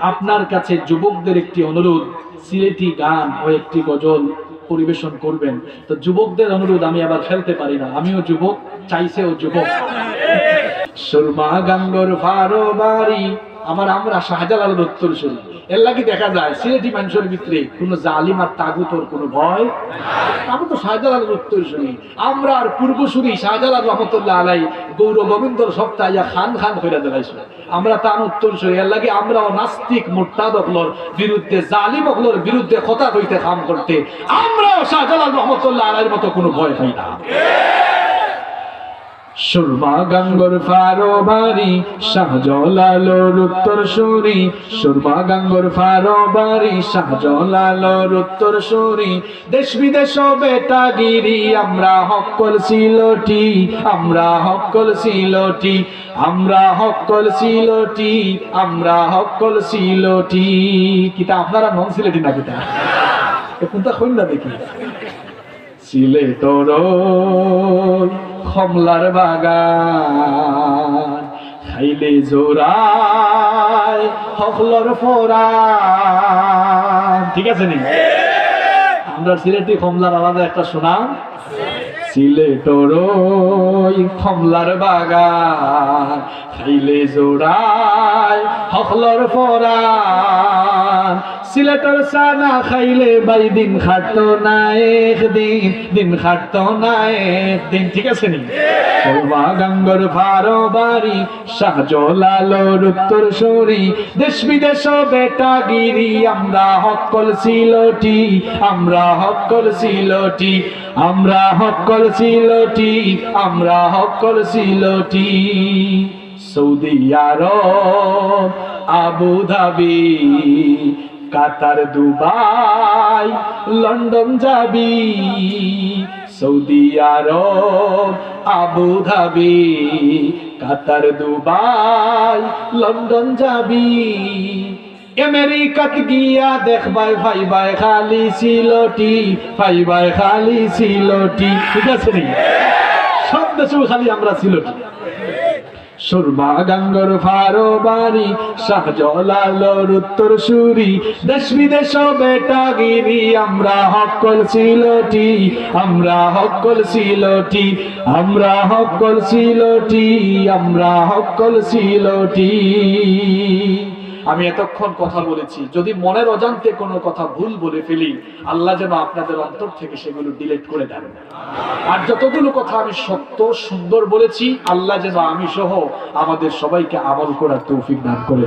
আপনার কাছে যুবকদের একটি অনুরোধ সিলেটি গান ও একটি গজল পরিবেশন করবেন। তো যুবকদের অনুরোধ আমি আবার ফেলতে পারি না। আমিও যুবক চাইছেও যুবক। সুরমা গাঙ্গর ফারো বাড়ি আমার আমরা শাহজালালের উত্তর শুনি। এর লাগি দেখা যায়, সিলেটি মানুষের ভিতরে কোনো জালিম আর তাগুতর কোনো ভয় আমি তো শাহজালালের উত্তর শুনি। আমরা আর পূর্বসূরি শাহজালাল রহমতুল্লাহ আলাই গৌর গোবিন্দর সপ্তাহ ইয়া খান খান করে দেখাইছিল আমরা তার উত্তর শুনি। এর লাগে আমরাও নাস্তিক মোট্টাদ অকলর বিরুদ্ধে জালিম অকলর বিরুদ্ধে কথা কইতে কাম করতে, আমরাও শাহজালাল রহমতুল্লাহ আলাইয়ের মতো কোনো ভয় পাই না। সুরমা গাঙ্গর ফারো বাড়ি শাহজলালোর উত্তর সুরি সুরমা গাঙ্গর ফারো বাড়ি শাহজলালোর উত্তর সুরি দেশ বিদেশ বেটা গিরি আমরা হকল সিলটি, আমরা হকল সিলটি, আমরা হকল সিলটি, আমরা হকল সিলটি। কিতা আপনারা নন সিলেটি না কিতা? কোনটা কইন না দেখি? সিলেটর কমলার বাগান, খাইলে জোড়ায় হকলর ফোরান ঠিক আছে নি? আমরা সিলেটি কমলার আলাদা একটা শোনাম সিলেটর কমলার বাগান, খাইলে জোড়ায় হকলর ফোরান সিলেটর সানা খাইলে বাই দিন খাটতো না একদিন, দিন খাটতো না একদিন। ঠিক আছে নি? কলমা গাঙ্গর ভারো বাড়ি, শাহজলালোর উত্তর সরি। দেশ বিদেশ বেটা গিরি আমরা হকল সিলটি আমরা হকল সিলটি আমরা হকল সিলটি আমরা হকল Sylheti Saudi Arab Abu Dhabi Qatar, Dubai, London যাবি, Saudi Arab, Abu Dhabi, Qatar, Dubai, London যাবি। আমেরিকাত গিয়া দেখবাই ভাইবাই খালি সিলটি ভাইবাই খালি সিলটি ঠিক আছে সব দেশে খালি আমরা সিলটি সুরমা গাঙ্গর ফারো বাড়ি, শাহজলালোর উত্তর সুরি। দেশ বিদেশ বেটা গিরি আমরা হকল শিলটি আমরা হকল শিলটি আমরা হকল শিলটি আমরা হকল সিলটি। আমি এতক্ষণ কথা বলেছি। যদি মনের অজান্তে কোনো কথা ভুল বলে ফেলি, আল্লাহ যেন আপনাদের অন্তর থেকে সেগুলো ডিলেট করে দেন। আর যতগুলো কথা আমি সত্য, সুন্দর বলেছি, আল্লাহ যেন আমি সহ আমাদের সবাইকে আমল করার তৌফিক দান করে।